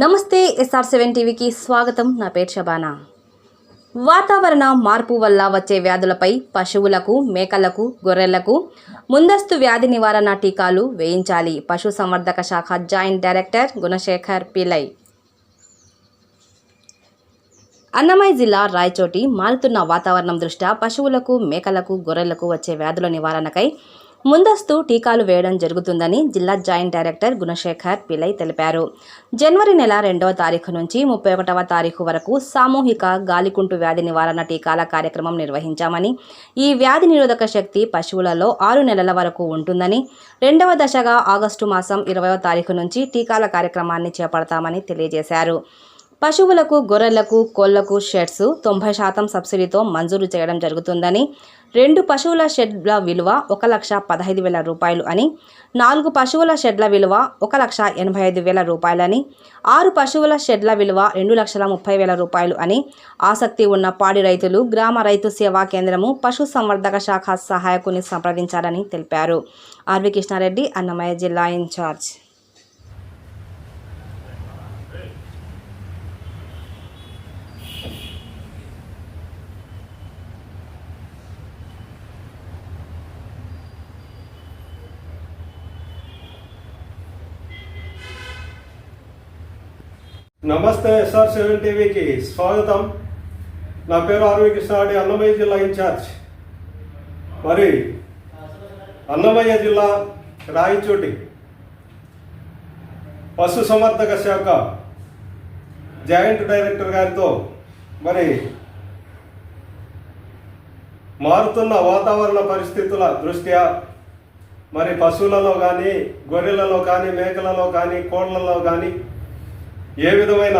నమస్తే SR seven టీవీకి స్వాగతం. నా పేరు షబానా. వాతావరణ మార్పు వల్ల వచ్చే వ్యాధులపై పశువులకు మేకలకు గొర్రెలకు ముందస్తు వ్యాధి నివారణ టీకాలు వేయించాలి. పశు సంవర్ధక శాఖ జాయింట్ డైరెక్టర్ గుణశేఖర్ పిలై. అన్నమయ్య జిల్లా రాయచోటి మారుతున్న వాతావరణం దృష్ట్యా పశువులకు మేకలకు గొర్రెలకు వచ్చే వ్యాధుల నివారణకై ముందస్తు టీకాలు వేయడం జరుగుతుందని జిల్లా జాయింట్ డైరెక్టర్ గుణశేఖర్ పిలై తెలిపారు. జనవరి నెల రెండవ తారీఖు నుంచి ముప్పై ఒకటవ తారీఖు వరకు సామూహిక గాలికుంటు వ్యాధి నివారణ టీకాల కార్యక్రమం నిర్వహించామని ఈ వ్యాధి నిరోధక శక్తి పశువులలో ఆరు నెలల వరకు ఉంటుందని రెండవ దశగా ఆగస్టు మాసం ఇరవయవ తారీఖు నుంచి టీకాల కార్యక్రమాన్ని చేపడతామని తెలియజేశారు. పశువులకు గొర్రెలకు కోళ్ళకు షెడ్స్ తొంభై శాతం సబ్సిడీతో మంజూరు చేయడం జరుగుతుందని రెండు పశువుల షెడ్ల విలువ ఒక లక్ష పదహైదు వేల రూపాయలు అని నాలుగు పశువుల షెడ్ల విలువ ఒక లక్ష ఎనభై ఐదు వేల రూపాయలని ఆరు పశువుల షెడ్ల విలువ రెండు లక్షల ముప్పై వేల రూపాయలు అని ఆసక్తి ఉన్న పాడి రైతులు గ్రామ రైతు సేవా కేంద్రము పశు సంవర్ధక శాఖ సహాయకుని సంప్రదించాలని తెలిపారు. ఆర్వి కృష్ణారెడ్డి అన్నమయ్య జిల్లా ఇన్ఛార్జ్. నమస్తే ఎస్ఆర్ సెవెన్ టీవీకి స్వాగతం. నా పేరు ఆర్వి కృష్ణారెడ్డి అన్నమయ్య జిల్లా ఇన్ఛార్జ్. మరి అన్నమయ్య జిల్లా రాయచోటి పశు సమర్థక శాఖ జాయింట్ డైరెక్టర్ గారితో మరి మారుతున్న వాతావరణ పరిస్థితుల దృష్ట్యా మరి పశువులలో కానీ గొర్రెలలో కానీ మేకలలో కానీ కోళ్ళలో కానీ ఏ విధమైన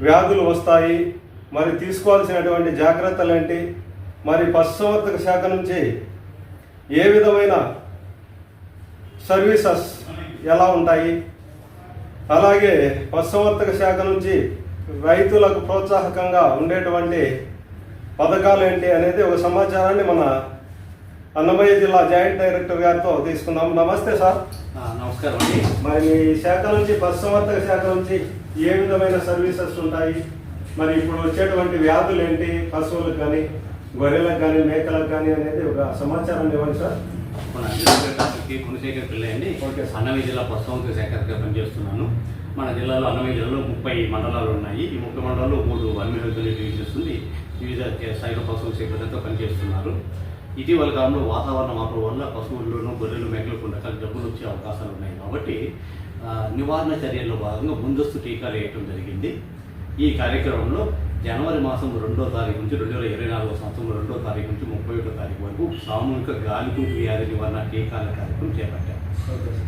వ్యాధులు వస్తాయి మరి తీసుకోవాల్సినటువంటి జాగ్రత్తలు ఏంటి మరి పశుసంవర్ధక శాఖ నుంచి ఏ విధమైన సర్వీసెస్ ఎలా ఉంటాయి అలాగే పశుసంవర్ధక శాఖ నుంచి రైతులకు ప్రోత్సాహకంగా ఉండేటువంటి పథకాలు ఏంటి అనేది ఒక సమాచారాన్ని మన అన్నమయ్య జిల్లా జాయింట్ డైరెక్టర్ గారితో తీసుకుందాం. నమస్తే సార్. నమస్కారం అండి. మరి మీ శాఖ నుంచి పశుసంవర్ధక శాఖ నుంచి ఏ విధమైన సర్వీసెస్ ఉంటాయి? మరి ఇప్పుడు వచ్చేటువంటి వ్యాధులు ఏంటి? పశువులకు కానీ గొర్రెలకు కానీ మేకలకు కానీ అనేది ఒక సమాచారం ఇవ్వండి సార్. గుణశేఖర్ పిల్లై అండి. అన్నమయ్య జిల్లా పశుసంవర్ధక శాఖగా పనిచేస్తున్నాను. మన జిల్లాలో అన్నమయ్య జిల్లాలో ముప్పై మండలాలు ఉన్నాయి. ఈ ముప్పై మండలాల్లో మూడు అన్నిహెల్త్ డివిజన్స్ ఉంది. వివిధ స్థాయిలో పశువుల శాఖలతో పనిచేస్తున్నారు. ఇటీవల కాలంలో వాతావరణ మార్పు వల్ల పశువుల్లోనూ గొర్రెలు మేకలకు రకాల జబ్బులు వచ్చే అవకాశాలు ఉన్నాయి. కాబట్టి నివారణ చర్యల్లో భాగంగా ముందస్తు టీకాలు వేయటం జరిగింది. ఈ కార్యక్రమంలో జనవరి మాసం రెండో తారీఖు నుంచి రెండు వేల ఇరవై నాలుగో సంవత్సరం రెండో తారీఖు నుంచి ముప్పై ఒకటో తారీఖు వరకు సామూహిక గాలికుంటు వ్యాధి నివారణ టీకాల కార్యక్రమం చేపట్టాం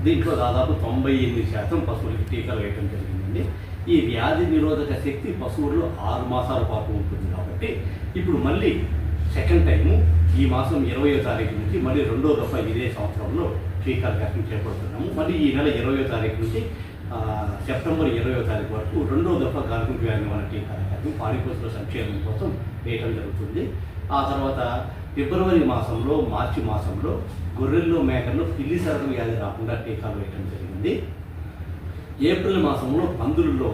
దీంట్లో దాదాపు తొంభై ఎనిమిది శాతం పశువులకి టీకాలు వేయడం జరిగిందండి. ఈ వ్యాధి నిరోధక శక్తి పశువుల్లో ఆరు మాసాల పాటు ఉంటుంది కాబట్టి ఇప్పుడు మళ్ళీ సెకండ్ టైము ఈ మాసం ఇరవయో తారీఖు నుంచి మళ్ళీ రెండో దఫా ఇదే సంవత్సరంలో టీకాల కార్యక్రమం చేపడుతున్నాము. మళ్ళీ ఈ నెల ఇరవయో తారీఖు నుంచి సెప్టెంబర్ ఇరవయో తారీఖు వరకు రెండో దఫా గాలికుంటు వ్యాధి నివారణ టీకా కార్యక్రమం పాడిపశువుల సంక్షేమం కోసం వేయటం జరుగుతుంది. ఆ తర్వాత ఫిబ్రవరి మాసంలో మార్చి మాసంలో గొర్రెల్లో మేకల్లో పిల్లి సరకం వ్యాధి రాకుండా టీకాలు వేయటం జరిగింది. ఏప్రిల్ మాసంలో పందులలో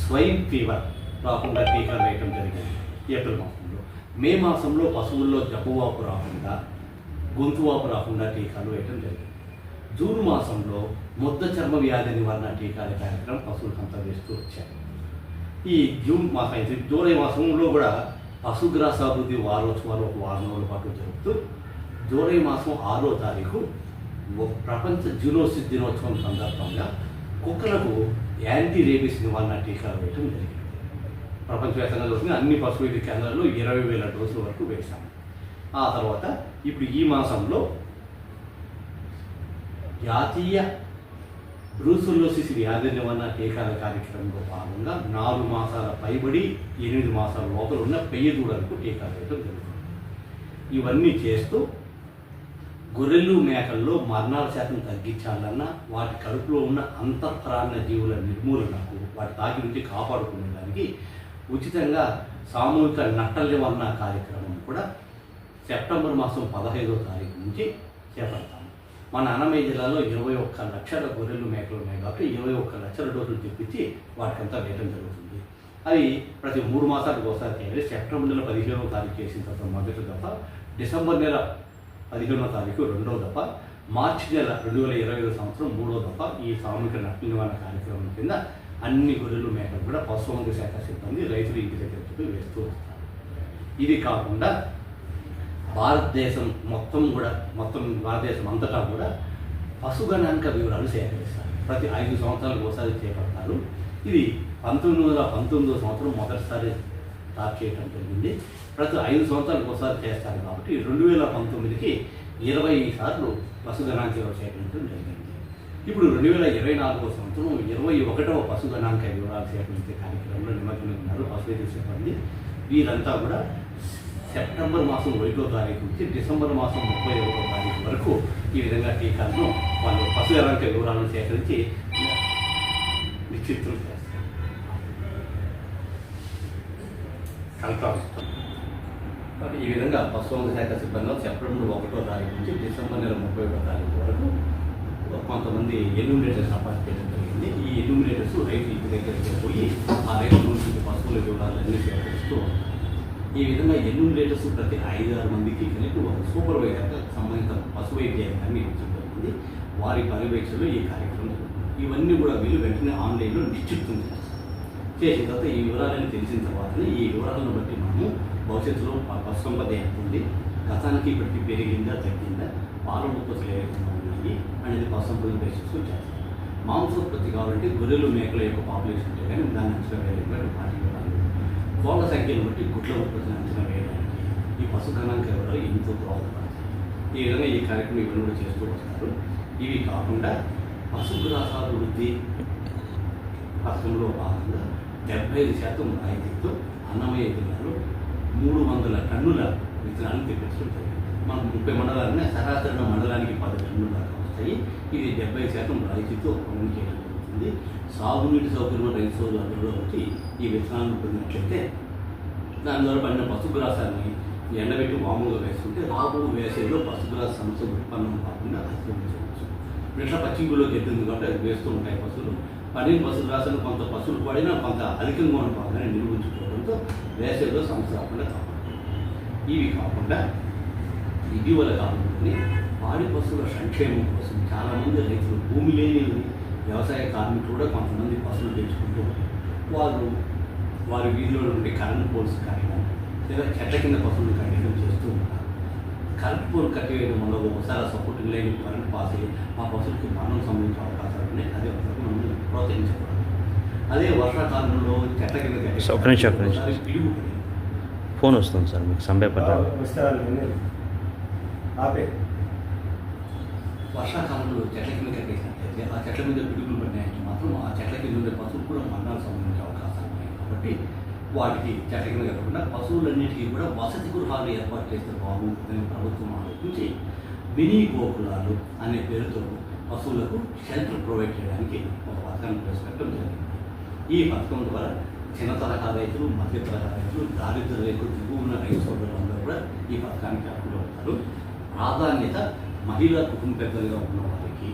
స్వైన్ ఫీవర్ రాకుండా టీకాలు వేయటం జరిగింది. ఏప్రిల్ మాసం. మే మాసంలో పశువుల్లో జబ్బువాపు రాకుండా గొంతువాపు రాకుండా టీకాలు వేయడం జరిగింది. జూన్ మాసంలో ముద్ద చర్మ వ్యాధి నివారణ టీకాల కార్యక్రమం పశువులకు అంత వేస్తూ వచ్చారు. ఈ జూన్ మాసం అయితే జూలై మాసంలో కూడా పశుగ్రాసాభివృద్ధి వారోత్సవాలు ఒక వారం రోజుల పాటు జరుపుతూ జూలై మాసం ఆరో తారీఖు ప్రపంచ జూనోసిస్ దినోత్సవం సందర్భంగా కుక్కలకు యాంటీ రేబీస్ నివారణ టీకాలు వేయడం జరిగింది. ప్రపంచవ్యాప్తంగా చూసిన అన్ని పశు వైద్య కేంద్రాల్లో ఇరవై వేల డోసుల వరకు వేశాము. ఆ తర్వాత ఇప్పుడు ఈ మాసంలో జాతీయ బ్రూసుల్లోసిస్ వ్యాధి నివారణ టీకాల కార్యక్రమంలో భాగంగా నాలుగు మాసాల పైబడి ఎనిమిది మాసాల లోపల ఉన్న పెయ్యి దూడలకు టీకాలు వేయడం జరుగుతుంది. ఇవన్నీ చేస్తూ గొర్రెలు మేకల్లో మరణాల శాతం తగ్గించాలన్నా వాటి కడుపులో ఉన్న అంతఃప్రాణ జీవుల నిర్మూలనకు వాటి తాకి నుంచి కాపాడుకునే దానికి ఉచితంగా సామూహిక నట్టల నివారణ కార్యక్రమం కూడా సెప్టెంబర్ మాసం పదహైదో తారీఖు నుంచి చేపడతాము. మన అన్నమయ్య జిల్లాలో ఇరవై ఒక్క లక్షల గొర్రెలు మేకలు ఉన్నాయి కాబట్టి ఇరవై ఒక్క లక్షల డోసులు తెప్పించి వాటికంతా వేయడం జరుగుతుంది. అవి ప్రతి మూడు మాసాలకు ఒకసారి చేయాలి సెప్టెంబర్ నెల పదిహేనవ తారీఖు చేసిన తర్వాత మొదటి దఫ డిసెంబర్ నెల పదిహేనవ తారీఖు రెండవ దఫ మార్చి నెల రెండు వేల ఇరవై ఐదు సంవత్సరం మూడవ దఫ ఈ సామూహిక నట్టు నివారణ కార్యక్రమం కింద అన్ని గొర్రెలు మేకలు కూడా పశువుల శాఖ సిబ్బంది రైతులు ఇంటి దగ్గరకు వేస్తూ వస్తారు. ఇది కాకుండా భారతదేశం మొత్తం కూడా మొత్తం భారతదేశం అంతటా కూడా పశుగణాంక వివరాలు సేకరిస్తారు. ప్రతి ఐదు సంవత్సరాలకు ఒకసారి చేపడతారు. ఇది పంతొమ్మిది వందల పంతొమ్మిదో సంవత్సరం మొదటిసారి స్టార్ట్ చేయడం జరిగింది. ప్రతి ఐదు సంవత్సరాలకు ఒకసారి చేస్తారు కాబట్టి రెండు వేల పంతొమ్మిదికి ఇరవై సార్లు పశుగణాంక సేకరించడం జరిగింది. ఇప్పుడు రెండు వేల ఇరవై నాలుగో సంవత్సరం ఇరవై ఒకటవ పశుగణాంక వివరాలు సేకరించే కార్యక్రమంలో నిమగ్నమై ఉన్నారు పశువైద్య సిబ్బంది వీరంతా కూడా సెప్టెంబర్ మాసం ఒకటో తారీఖు నుంచి డిసెంబర్ మాసం ముప్పై ఒకటో తారీఖు వరకు ఈ విధంగా టీకాలను వాళ్ళు పశుగణాంక వివరాలను సేకరించి నిశ్చిత్రం చేస్తారు. కలెక్టర్ ఈ విధంగా పశువుల శాఖ సిబ్బంది సెప్టెంబర్ ఒకటో తారీఖు నుంచి డిసెంబర్ నెల ముప్పై ఒకటో తారీఖు వరకు కొంతమంది ఎన్యూమినేటర్స్ అపాయింట్ చేయడం జరిగింది. ఈ ఎన్యూమినేటర్స్ రైతు ఇంటి దగ్గరికి పోయి ఆ రైతు నుంచి పశువుల వివరాలన్నీ సేకరిస్తూ ఈ విధంగా ఎన్యూమినేటర్స్ ప్రతి ఐదు ఆరు మందికి కలిపి ఒక సూపర్వైజర్ సంబంధిత పశు వైద్యాన్ని జరిగింది. వారి పర్యవేక్షణలో ఈ కార్యక్రమం జరుగుతుంది. ఇవన్నీ కూడా వీళ్ళు వెంటనే ఆన్లైన్లో నిశ్చితం చేస్తారు. చేసిన తర్వాత ఈ వివరాలను తెలిసిన తర్వాత ఈ వివరాలను బట్టి మనము భవిష్యత్తులో పశు సంపద ఎంత ఉంది. గతానికి ఇప్పటికి పెరిగిందా తగ్గిందా పాల ఉత్పత్తులు ఏ విధంగా అనేది కోసం సంపద బేసిస్కి చేస్తాం మాంసోత్పత్తి కావాలంటే గొర్రెలు మేకల యొక్క పాపులేషన్ ఉంటే కానీ దాన్ని అంచనా వేయడానికి వాటి వివరాలు కోళ్ళ సంఖ్యను బట్టి గుడ్ల ఉత్పత్తిని అంచనా వేయడానికి ఈ పశు గణాంక వివరాలు ఎంతో దోహదపడతాయి ఈ విధంగా ఈ కార్యక్రమం ఇవన్నీ కూడా చేస్తూ వస్తారు. ఇవి కాకుండా పశుగ్రాసాల వృద్ధి పథకంలో భాగంగా డెబ్బై ఐదు శాతం రాయితీతో అన్నమయ్య జిల్లాలో మూడు వందల టన్నుల విత్తనాలను తెప్పించడం జరిగింది. మనం ముప్పై మండలాలనే సరాసరి మండలానికి పది టన్నుల దాకా వస్తాయి. ఇది డెబ్బై శాతం రాయితీతో పనులు చేయడం జరుగుతుంది. సాగునీటి సౌకర్యం రైతు అందులో వచ్చి ఈ విత్తనాలను పొందినట్లయితే దాని ద్వారా పడిన పశుగ్రాసాన్ని ఎండబెట్టి వాముగా వేసుకుంటే రాబో వేసేలో పశుగ్రాస సమస్య ఉత్పన్నం కాకుండా అధిగమించవచ్చు ఇట్లా పచ్చిగులో గెట్టింది కాబట్టి అది వేస్తూ ఉంటాయి పశువులు. పడిన పశుగ్రాసాన్ని కొంత పశువులు పడినా కొంత అధికంగా ఉన్న పాత్రని నిరూపించుకోవడంతో వేసవిలో సమస్య రాకుండా కాపాడుతుంది ఇవి కాకుండా ఇటీవల కాలంలోనే పాడి పశువుల సంక్షేమం కోసం చాలామంది రైతులు భూమి లేని వ్యవసాయ కార్మికులు కూడా కొంతమంది పశువులు పెంచుకుంటూ ఉన్నారు. వాళ్ళు వారి వీధిలో నుండి కరెంట్ పోల్స్ కట్టడం లేదా చెట్ల కింద పశువులు కట్టడం చేస్తూ ఉంటారు కరెంట్ పోల్ కట్టివేయడం వల్ల ఒకసారి సపోర్టింగ్ లైన్ కరెంట్ పాస్ అయ్యి ఆ పశువులకి మరణం సంభవించే అవకాశాలు ఉన్నాయి. అదే ఒకసారి మనం ప్రోత్సహించకూడదు. అదే వర్షాకాలంలో చెట్ల కింద కట్టే ఫోన్ వస్తుంది సార్ మీకు వినేది. ఆపే వర్షాకాలంలో చెట్ల కింద కట్టేసినట్లయితే ఆ చెట్ల మీద పిడుగులు పడినాయంటే మాత్రం ఆ చెట్ల కింద ఉండే పశువులు కూడా మరణాలు సంబంధించే అవకాశాలు ఉన్నాయి. కాబట్టి వాటికి చెట్ల కింద కట్టకుండా పశువులన్నిటికీ కూడా వసతి గృహాలు ఏర్పాటు చేస్తే బాగుంటుందని ప్రభుత్వం ఆలోచించి మినీ గోకులాలు అనే పేరుతో పశువులకు షెల్టర్ ప్రొవైడ్ చేయడానికి ఒక పథకాన్ని ప్రవేశపెట్టడం జరిగింది. ఈ పథకం ద్వారా చిన్న తరహా రైతులు మధ్య తరహా రైతులు దారిద్ర రైతులు దిగువ ఉన్న రైతు సోదరులందరూ కూడా ఈ పథకానికి అర్హులు అవుతారు. ప్రాధాన్యత మహిళా కుటుంబ పెద్దలుగా ఉన్న వారికి